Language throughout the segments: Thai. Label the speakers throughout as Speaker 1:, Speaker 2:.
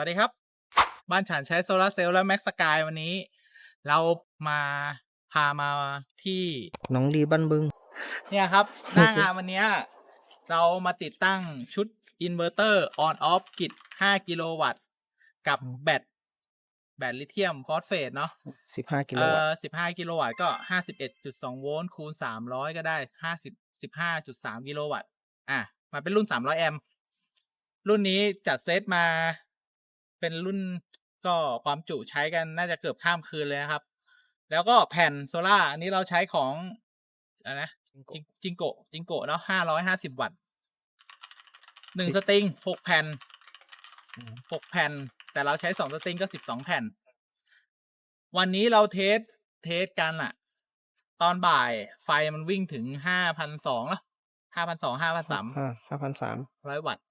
Speaker 1: วัสดีครับ บ้านฉันใช้โซลาร์เซลล์และแม็กสกายวันนี้ เรามาพามาที่
Speaker 2: หน้องดีบ้านบึง
Speaker 1: เนี่ยครับ หน้างานวันเนี้ยเรามาติดตั้งชุดอินเวอร์เตอร์ออนออฟกิจ5กิโลวัตต์ กับแบตแบตลิเธียมฟอสเฟตเนาะ
Speaker 2: 15กิโล
Speaker 1: เอ่
Speaker 2: วัต
Speaker 1: อ
Speaker 2: ต์
Speaker 1: สิบห้ากิโลวัตต์ก็ห้าสิบเอ็ดจุดสองโวลต์คูณสามร้อยก็ได้ห้าสิบสิบห้าจุดสามกิโลวัตต์ อะ มาเป็นรุ่นสามร้อยแอมป์รุ่นนี้จัดเซตมา เป็นรุ่นก็ความจุใช้กันน่าจะเกือบข้ามคืนเลยนะครับ แล้วก็แผ่นโซล่าร์อันนี้เราใช้ของอะไรนะจิงจิงโกะจิงโกะเนาะห้าร้อยห้าสิบวัตต์หนึ่งสตริงหกแผ่นหกแผ่น แต่เราใช้สองสตริงก็สิบสองแผ่น วันนี้เราเทสเทสกันอะตอนบ่ายไฟมันวิ่งถึงห้าพันสองแล้วห้าพันสองห้าพันสาม
Speaker 2: อ่าห้าพันสาม
Speaker 1: ร้อยวัตต์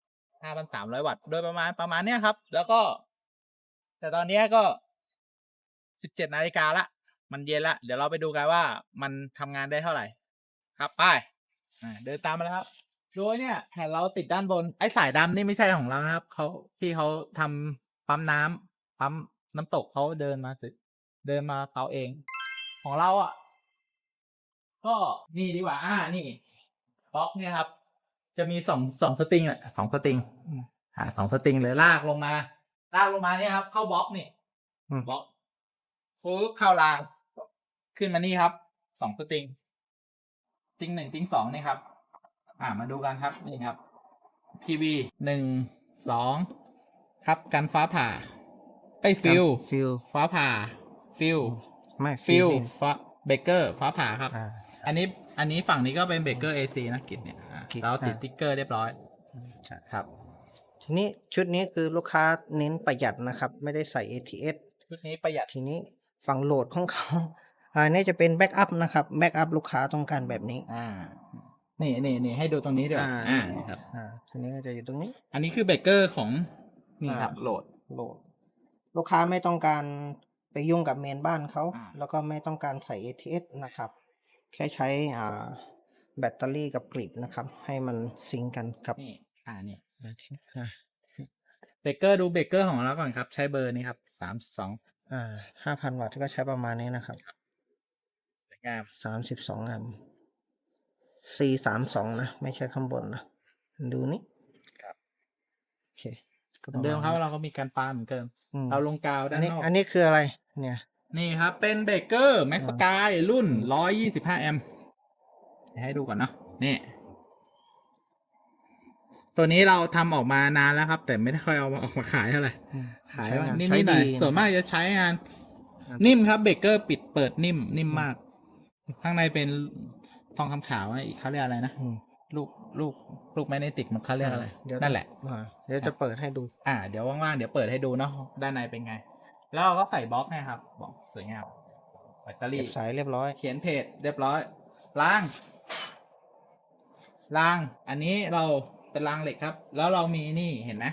Speaker 1: ห้าพันสามร้อยวัตต์ โดยประมาณประมาณเนี้ยครับ แล้วก็ แต่ตอนเนี้ยก็สิบเจ็ดนาฬิกาละ มันเย็นละ เดี๋ยวเราไปดูกันว่ามันทำงานได้เท่าไหร่ ครับไปเดินตามมาแล้วครับโดยเนี่ยแผ่นเราติดด้านบน ไอ้สายดำนี่ไม่ใช่ของเรานะครับเขาพี่เขาทำปั๊มน้ำปั๊มน้ำตกเขาเดินมาเดินมาเขาเอง ของเราอะ ก็นี่ดีกว่า อ่านี่บล็อกเนี่ยครับ จะมีสองสองสตริงอะสองสตริงอ่าสองสตริงเลยลากลงมา ลากลงมาเนี่ยครับ เข้าบล็อกนี่บล็อกฟูบเข้าราง ขึ้นมานี่ครับสองสตริงสตริงหนึ่งสตริงสองนี่ครับ อ่ามาดูกันครับนี่ครับ PV หนึ่งสองครับกันฟ้าผ่าไอ้ยฟิล
Speaker 2: ฟิล
Speaker 1: ฟ้าผ่า ฟิล
Speaker 2: ไม่
Speaker 1: ฟิล
Speaker 2: นี่
Speaker 1: ฟ้าเบเกอร์ฟ้าผ่าครับ
Speaker 2: อ่า
Speaker 1: อันนี้อันนี้ฝั่งนี้ก็เป็นเบเกอร์เอซีนะกิจเนี่ย อ่า
Speaker 2: กิจ
Speaker 1: เราติด
Speaker 2: อ่า
Speaker 1: ติ๊กเกอร์เรียบร้อย
Speaker 2: ใช่
Speaker 1: ครับ
Speaker 2: ทีนี้ชุดนี้คือลูกค้าเน้นประหยัดนะครับ ไม่ได้ใส่ ATS
Speaker 1: ชุดนี้ประหยัด
Speaker 2: ทีนี้ฝั่งโหลดของเขาอันนี้จะเป็นแบ็กอัพนะครับแบ็กอัพลูกค้าต้องการแบบนี้
Speaker 1: อ่า นี่นี่นี่ให้ดูตรงนี้ด้วย
Speaker 2: อ่า
Speaker 1: อ่านี่ครับ
Speaker 2: อ่าทีนี้ก็จะอยู่ตรงนี้
Speaker 1: อันนี้คือเบเกอร์ของนี่ครับ
Speaker 2: อ่า
Speaker 1: โหลด
Speaker 2: โหลด ลูกค้าไม่ต้องการไปยุ่งกับเมนบ้านเขา
Speaker 1: อ่า
Speaker 2: แล้วก็ไม่ต้องการใส่ ATS นะครับ แค่ใช้อ่า แบตเตอรี่กับกริดนะครับ ให้มันซิงก์กันกับ
Speaker 1: นี่อ่านี่
Speaker 2: อ่า
Speaker 1: เบเกอร์ดูเบเกอร์ของเราก่อนครับ ใช้เบอร์นี้ครับสามสอง
Speaker 2: อ่าห้าพันวัตต์ก็ใช้ประมาณนี้นะครับ
Speaker 1: สวยงาม
Speaker 2: สามสิบสองแอมป์ C สามสองนะ ไม่ใช่ข้างบนนะ ดูนี่
Speaker 1: ครับ
Speaker 2: โอเค
Speaker 1: เหมือนเดิมครับเราก็มีการปาเหมือนเดิม
Speaker 2: อืม
Speaker 1: เราลงกาว
Speaker 2: อั
Speaker 1: ด้านน
Speaker 2: นี้
Speaker 1: นอก
Speaker 2: อันนี้คืออะไร เนี่ย
Speaker 1: นี่ครับเป็นเบเกอร์แม็กสกายรุ่นร้อยยี่สิบห้าแอมป์ ให้ดูก่อนเนาะนี่ ตัวนี้เราทำออกมานานแล้วครับ แต่ไม่ได้ค่อยเอามาออกมาขายเท่าไหร่ขาย
Speaker 2: ใช้
Speaker 1: ว่างา
Speaker 2: น
Speaker 1: นิด
Speaker 2: ใช้
Speaker 1: ๆหน่อย
Speaker 2: ดี
Speaker 1: ส่วนมากจะใช้งาน
Speaker 2: ครับ
Speaker 1: นิ่มครับเบเกอร์ปิดเปิดนิ่ม นิ่มมาก ข้างในเป็นทองคำขาวนะอีกเขาเรียกอะไรนะ
Speaker 2: อืม
Speaker 1: ลูกลูกลูกแมกเนติกมันเขาเรียกอะไร
Speaker 2: เดี๋ยว
Speaker 1: นั่นแหละ
Speaker 2: อ่าเดี๋ยวจะเปิดให้ดู
Speaker 1: อ่า เดี๋ยวว่างๆเดี๋ยวเปิดให้ดูเนาะด้านในเป็นไง แล้วเราก็ใส่บล็อกไงครับบล็อกสวยงามแบตเตอ
Speaker 2: เก็
Speaker 1: รี่
Speaker 2: บสายเรียบร้อย
Speaker 1: เขียนเพจเรียบร้อยล้าง ล้างอันนี้เราเป็นรางเหล็กครับ แล้วเรามีนี่เห็นไหม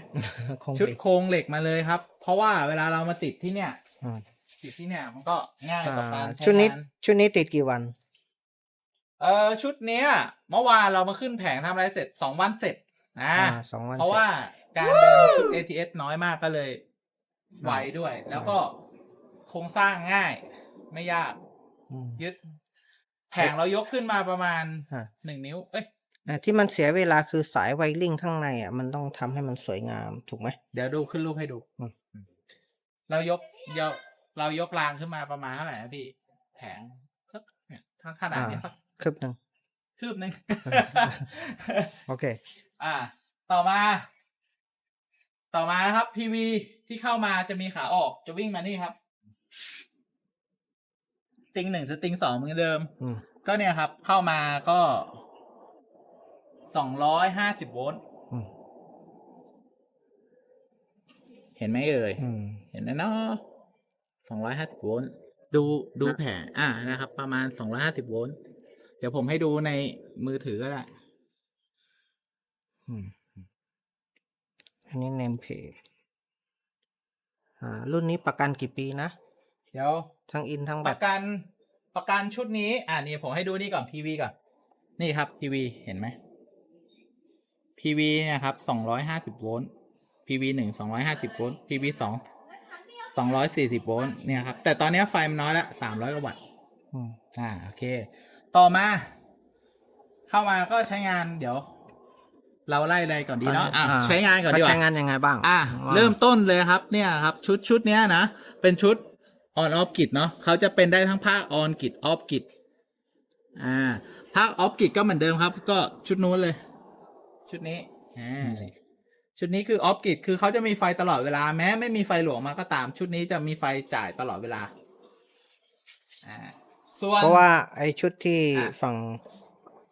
Speaker 2: คง
Speaker 1: ชุด
Speaker 2: ติด
Speaker 1: โครงเหล็กมาเลยครับ เพราะว่าเวลาเรามาติดที่เนี่ย
Speaker 2: อ่า
Speaker 1: ติดที่เนี่ยมันก็ง่ายต่อการใช้
Speaker 2: ชุดนี้
Speaker 1: งาน
Speaker 2: ชุดนี้ติดกี่วัน
Speaker 1: เออชุดเนี้ยเมื่อวานเรามาขึ้นแผงทำอะไรเสร็จสองวันเสร็จนะ
Speaker 2: อ่าสองวัน
Speaker 1: เพราะ
Speaker 2: สจ
Speaker 1: ว่าการเดินชุด ATS น้อยมากก็เลย ไวด้วย แล้วก็โครงสร้างง่าย ไม่ยาก
Speaker 2: อืม
Speaker 1: ยึด แผงเรายกขึ้นมาประมาณ
Speaker 2: อ่า
Speaker 1: หนึ่งนิ้ว เอ้ย
Speaker 2: อ่าที่มันเสียเวลาคือสายไวริ่งข้างในอะมันต้องทำให้มันสวยงามถูกไหม
Speaker 1: เดี๋ยวดูขึ้นรูปให้ดู
Speaker 2: อืม
Speaker 1: เรายกเยาเรายกรางขึ้นมาประมาณเท่าไหร่นะพี่ แผงสักเนี่ยถ้าขนาดนี้สัก
Speaker 2: คืบหนึ่ง
Speaker 1: คืบหนึ่ง
Speaker 2: โอเค
Speaker 1: อ่า ต่อมา ต่อมานะครับ PV ที่เข้ามาจะมีขาออก จะวิ่งมานี่ครับสตริงหนึ่งสตริงสองเหมือนเดิม
Speaker 2: อืม
Speaker 1: ก็เนี่ยครับ เข้ามาก็ สองร้อยห้าสิบโวลต์
Speaker 2: อืม
Speaker 1: เห็นไหมเอ่ย
Speaker 2: อืม
Speaker 1: เห็นไหมเนาะสองร้อยห้าสิบโวลต์ ดูดูแผงอ่านะครับ ประมาณสองร้อยห้าสิบโวลต์ เดี๋ยวผมให้ดูในมือถือก็ได้
Speaker 2: อืมอันนี้เนมเพจอ่า รุ่นนี้ประกันกี่ปีนะ
Speaker 1: เดี๋ยว
Speaker 2: ทั้งอินทั้ง
Speaker 1: ป
Speaker 2: แบต
Speaker 1: ระกันประกันชุดนี้ อ่านี่ผมให้ดูนี่ก่อน PV ก่อน นี่ครับ PV เห็นไหม PV เนะครับสองร้อยห้าสิบโวลต์ PV หนึ่งสองร้อยห้าสิบโวลต์ PV สองสองร้อยสี่สิบโวลต์เนี่ยครับ แต่ตอนเนี้ยไฟมันน้อยละสามร้อยกว่าวัตต์
Speaker 2: อืม
Speaker 1: อ่า โอเค ต่อมา เข้ามาก็ใช้งานเดี๋ยว เราไล่เลยก่อนดีเนาะอะ
Speaker 2: อ่
Speaker 1: ใช้งานก่อนดีก
Speaker 2: เขา
Speaker 1: ว่า
Speaker 2: ใช้งานยังไงบ้าง
Speaker 1: อะ
Speaker 2: ว่า
Speaker 1: เริ่มต้นเลยครับ เนี่ยครับ ชุดชุดเนี้ยนะ เป็นชุดออนออฟกิจเนาะเขาจะเป็นได้ทั้งภาคออนกิจออฟกิจอ่าภาคออฟกิจก็เหมือนเดิมครับ ก็ชุดนู้นเลย ชุดนี้อ่าชุดนี้คือออฟกิจคือเขาจะมีไฟตลอดเวลาแม้ไม่มีไฟหลวงมาก็ตาม ชุดนี้จะมีไฟจ่ายตลอดเวลาอ่าส่วน
Speaker 2: เพราะว่าไอชุดที่
Speaker 1: อะ
Speaker 2: ฝั่ง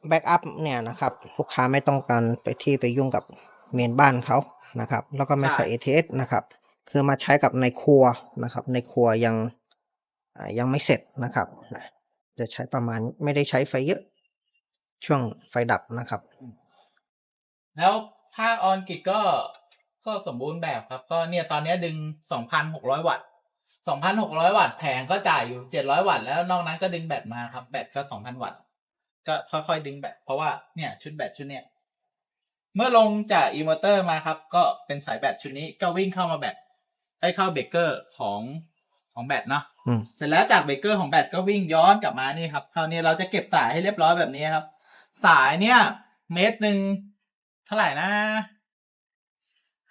Speaker 2: แบ็กอัพเนี่ยนะครับ ลูกค้าไม่ต้องการไปที่ไปยุ่งกับเมนบ้านเขานะครับ แล้วก็ไม่ใส่ ATS นะครับ คือมาใช้กับในครัวนะครับ ในครัวยังอ่ายังไม่เสร็จนะครับนะจะใช้ประมาณไม่ได้ใช้ไฟเยอะ ช่วงไฟดับนะครับ
Speaker 1: แล้วภาคออนกิจก็ก็สมบูรณ์แบบครับ ก็เนี่ยตอนเนี้ยดึง 2,600 วัตต์ 2,600 วัตต์แผงก็จ่ายอยู่ 700 วัตต์แล้วนอกนั้นก็ดึงแบตมาครับ แบตก็ 2,000 วัตต์ ก็ค่อยๆดึงแบตเพราะว่าเนี่ยชุดแบตชุดเนี้ยเมื่อลงจากอินเวอร์เตอร์มาครับ ก็เป็นสายแบตชุดนี้ก็วิ่งเข้ามาแบตให้เข้าเบรกเกอร์ของของแบตเนาะ
Speaker 2: อืม
Speaker 1: เสร็จแล้วจากเบรกเกอร์ของแบตก็วิ่งย้อนกลับมานี่ครับคราวนี้เราจะเก็บสายให้เรียบร้อยแบบนี้ครับ สายเนี่ย เมตรหนึ่งเท่าไหร่นะ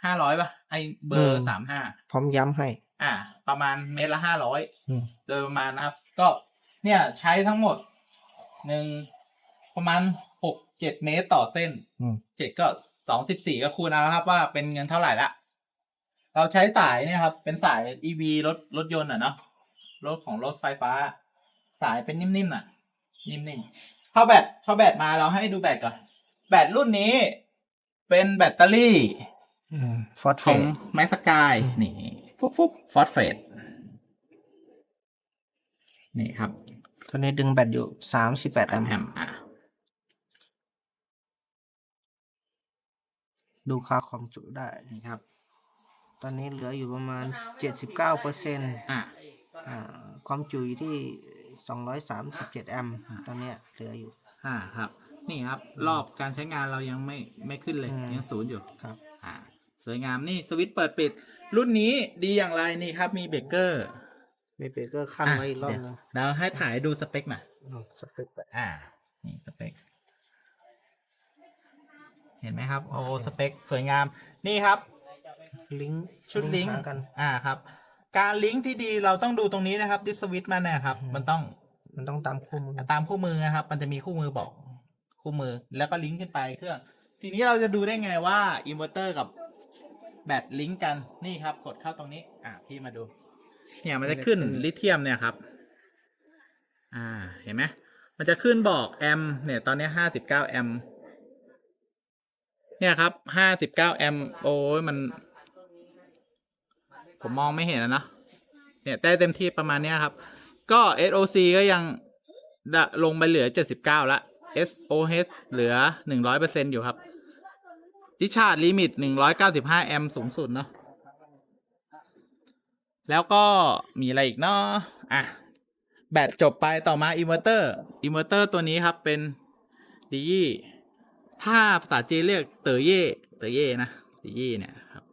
Speaker 1: ห้าร้อยป่ะ ไอเบอ
Speaker 2: อื
Speaker 1: ร์
Speaker 2: ม
Speaker 1: สามห้า
Speaker 2: พร้อมย้ำให้
Speaker 1: อ่า ประมาณเมตรละห้าร้อย
Speaker 2: อืม
Speaker 1: โดยประมาณนะครับ ก็เนี่ยใช้ทั้งหมดหนึ่งประมาณหกเจ็ดเมตรต่อเส้น
Speaker 2: อืม
Speaker 1: เจ็ดก็สองสิบสี่ก็คูณเอาครับ ว่าเป็นเงินเท่าไหร่ละ เราใช้สายเนี่ยครับ เป็นสาย EV รถรถยนต์อะเนาะรถของรถไฟฟ้า สายเป็นนิ่มๆน่ะ นิ่มๆเข้าแบตเข้าแบตมาเราให้ดูแบตก่อน แบตรุ่นนี้ เป็นแบตเตอรี่
Speaker 2: ฟอสเฟ
Speaker 1: ของ
Speaker 2: ต
Speaker 1: แม็กสกายนี่ฟุบฟุบฟอสเฟตนี่ครับ
Speaker 2: ตัวนี้ดึงแบตอยู่สามสิบแปดแอมป์
Speaker 1: แอมป์อะ
Speaker 2: ดูค่าความจุได้
Speaker 1: นี่ครับ
Speaker 2: ตอนนี้เหลืออยู่ประมาณเจ็ดสิบเก้าเปอร์เซ็นต์
Speaker 1: อะ
Speaker 2: อ่าความจุอยู่ที่237แอมป์ตอนเนี้ยเหลืออยู่
Speaker 1: อ่าครับ นี่ครับ รอบการใช้งานเรายังไม่ไม่ขึ้นเลย
Speaker 2: อืม
Speaker 1: ยังศูนย์อยู่
Speaker 2: ครับ
Speaker 1: อ่า สวยงามนี่สวิตช์เปิดปิด รุ่นนี้ดีอย่างไรนี่ครับมีเบรกเกอร์
Speaker 2: มีเบรกเกอร์ขั้นไว้อีกรอบนึง
Speaker 1: เดี๋ยวให้ถ่ายดูสเปคหน่อย
Speaker 2: อืมสเปคแบบ
Speaker 1: อ่า นี่สเปค เห็นไหมครับ โอ้สเปค สวยงาม นี่ครับ
Speaker 2: ลิงก์
Speaker 1: ชุดลิงก์
Speaker 2: หากัน
Speaker 1: อ่าครับ การลิงก์ที่ดีเราต้องดูตรงนี้นะครับ ดิฟสวิตมันเนี่ยครับ
Speaker 2: อืม
Speaker 1: มันต้อง
Speaker 2: มันต้องตามคู่มือ
Speaker 1: ตามคู่มือนะครับ มันจะมีคู่มือบอก คู่มือแล้วก็ลิงก์ขึ้นไปเครื่อง ทีนี้เราจะดูได้ไงว่าอินเวอร์เตอร์กับแบตลิงก์กันนี่ครับ กดเข้าตรงนี้ อ่าพี่มาดู เนี่ยมันจะขึ้นลิเธียมเนี่ยครับ อ่าเห็นไหมมันจะขึ้นบอกแอมป์เนี่ยตอนนี้ห้าสิบเก้าแอมป์เนี่ยครับห้าสิบเก้าแอมป์โอ้ยมัน ผมมองไม่เห็นนะเนอะเนี่ยได้เต็มที่ประมาณเนี้ยครับ ก็ SOC ก็ยังดะลงไปเหลือ79ละ SOH เหลือ 100%อยู่ครับ ดิชาร์ดลิมิต 195 แอมป์สูงสุดเนาะ แล้วก็มีอะไรอีกเนาะอะ แบตจบไปต่อมาอินเวอร์เตอร์ อินเวอร์เตอร์ตัวนี้ครับเป็นดียี่ถ้าภาษาจีนเรียกเต๋อเย่เต๋อเย่นะดียี่เนี่ยครับ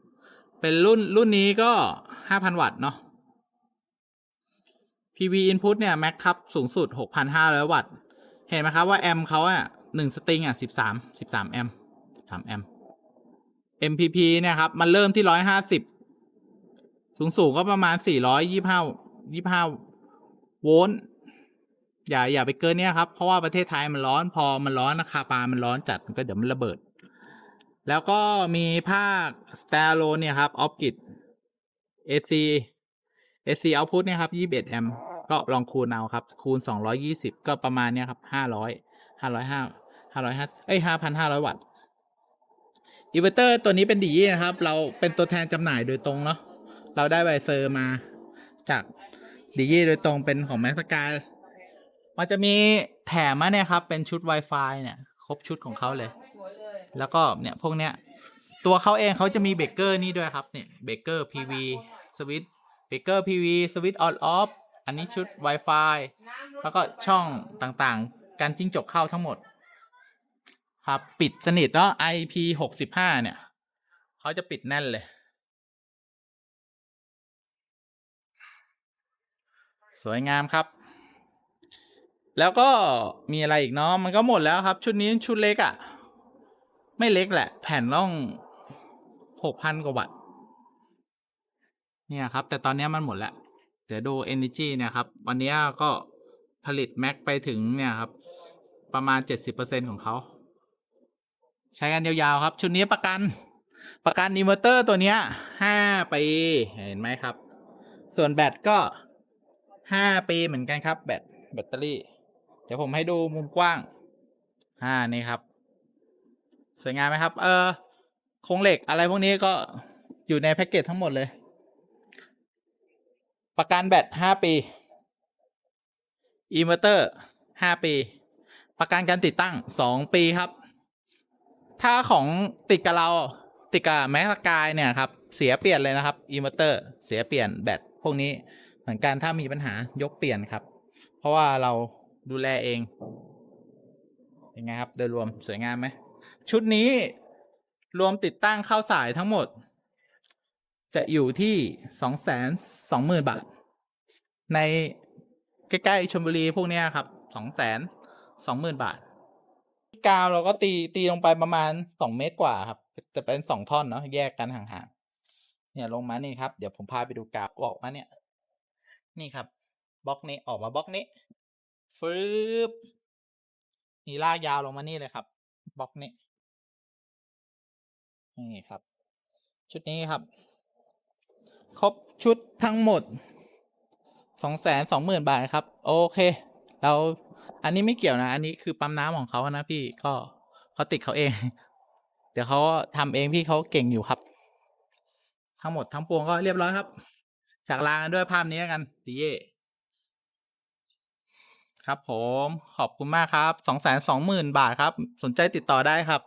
Speaker 1: เป็นรุ่นรุ่นนี้ก็ 5,000 วัตต์เนาะ PV input เนี่ย max ครับ สูงสุด 6,500 วัตต์ เห็นไหมครับว่าแอมเขาอะหนึ่งสตริงอะ13 13แอมป์13แอม MPP เนี่ยครับ มันเริ่มที่150สูงสูงก็ประมาณ425 25โวลต์อย่าอย่าไปเกินเนี่ยครับ เพราะว่าประเทศไทยมันร้อนพอมันร้อนราคาปาล์มมันร้อนจัดมันก็เดี๋ยวมันระเบิด แล้วก็มีภาค standalone เนี่ยครับ opgit AC AC output เนี่ยครับ21แอมป์ ก็ลองคูณเอาครับ คูณ 220 ก็ประมาณเนี้ยครับ 500 505 505เอ้ย5,500 วัตต์อินเวอร์เตอร์ตัวนี้เป็นดีนะครับ เราเป็นตัวแทนจำหน่ายโดยตรงเนาะเราได้ใบเซอร์มาจากดีโดยตรงเป็นของแม็กซ์กายมันจะมีแถมมาเนี่ยครับ เป็นชุด Wi-Fi เนี่ย ครบชุดของเขาเลย แล้วก็เนี่ยพวกเนี้ย ตัวเขาเองเขาจะมีเบรกเกอร์นี่ด้วยครับเนี่ยเบรกเกอร์ PV สวิตเบรกเกอร์ PV สวิตออนออฟ อันนี้ชุด Wi-Fi แล้วก็ช่องต่างๆ การจิ้งจกเข้าทั้งหมด ครับปิดสนิทแล้ว IP หกสิบห้าเนี่ย เขาจะปิดแน่นเลย สวยงามครับ แล้วก็มีอะไรอีกเนาะมันก็หมดแล้วครับ ชุดนี้ชุดเล็กอะ่ะ ไม่เล็กแหละ แผ่นล่องหกพันกว่าวัตต์เนี่ยครับ แต่ตอนนี้มันหมดแล้ว เดี๋ยวดู Energy เนี่ยครับ วันนี้ก็ผลิตแม็กไปถึงเนี่ยครับ ประมาณเจ็ดสิบเปอร์เซ็นของเขา ใช้กันยาวๆครับ ชุดนี้ประกัน ประกันอินเวอร์เตอร์ตัวเนี้ยห้าปีเห็นไหมครับ ส่วนแบตก็ห้าปีเหมือนกันครับ แบตแบตเตอรี่ เดี๋ยวผมให้ดูมุมกว้างอ่านี่ครับ สวยงามไหมครับ เออโครงเหล็กอะไรพวกนี้ก็อยู่ในแพ็กเกจทั้งหมดเลย ประกันแบตห้าปีอินเวอร์เตอร์ห้าปี ประกันการติดตั้งสองปีครับ ถ้าของติดกับเราติดกับแม็กกายเนี่ยครับ เสียเปลี่ยนเลยนะครับอินเวอร์เตอร์เสียเปลี่ยนแบตพวกนี้เหมือนกันถ้ามีปัญหายกเปลี่ยนครับ เพราะว่าเราดูแลเองยังไงครับ โดยรวมสวยงามไหมชุดนี้รวมติดตั้งเข้าสายทั้งหมด จะอยู่ที่สองแสนสองหมื่นบาท ในใกล้ๆชลบุรีพวกเนี้ยครับสองแสนสองหมื่นบาท กาวเราก็ตีตีลงไปประมาณสองเมตรกว่าครับ จะเป็นสองท่อนเนาะแยกกันห่างๆเนี่ยลงมานี่ครับ เดี๋ยวผมพาไปดูกาวออกมาเนี่ย นี่ครับบล็อกนี้ออกมาบล็อกนี้ฟืบนี่ลากยาวลงมานี่เลยครับบล็อกนี้นี่ครับ ชุดนี้ครับ ครบชุดทั้งหมดสองแสนสองหมื่นบาทครับ โอเคเราอันนี้ไม่เกี่ยวนะ อันนี้คือปั๊มน้ำของเขานะพี่ก็เขาติดเขาเอง เดี๋ยวเขาทำเองพี่เขาเก่งอยู่ครับ ทั้งหมดทั้งปวงก็เรียบร้อยครับ จากลากันด้วยภาพนี้กันตีเย่ครับผมขอบคุณมากครับสองแสนสองหมื่นบาทครับ สนใจติดต่อได้ครับ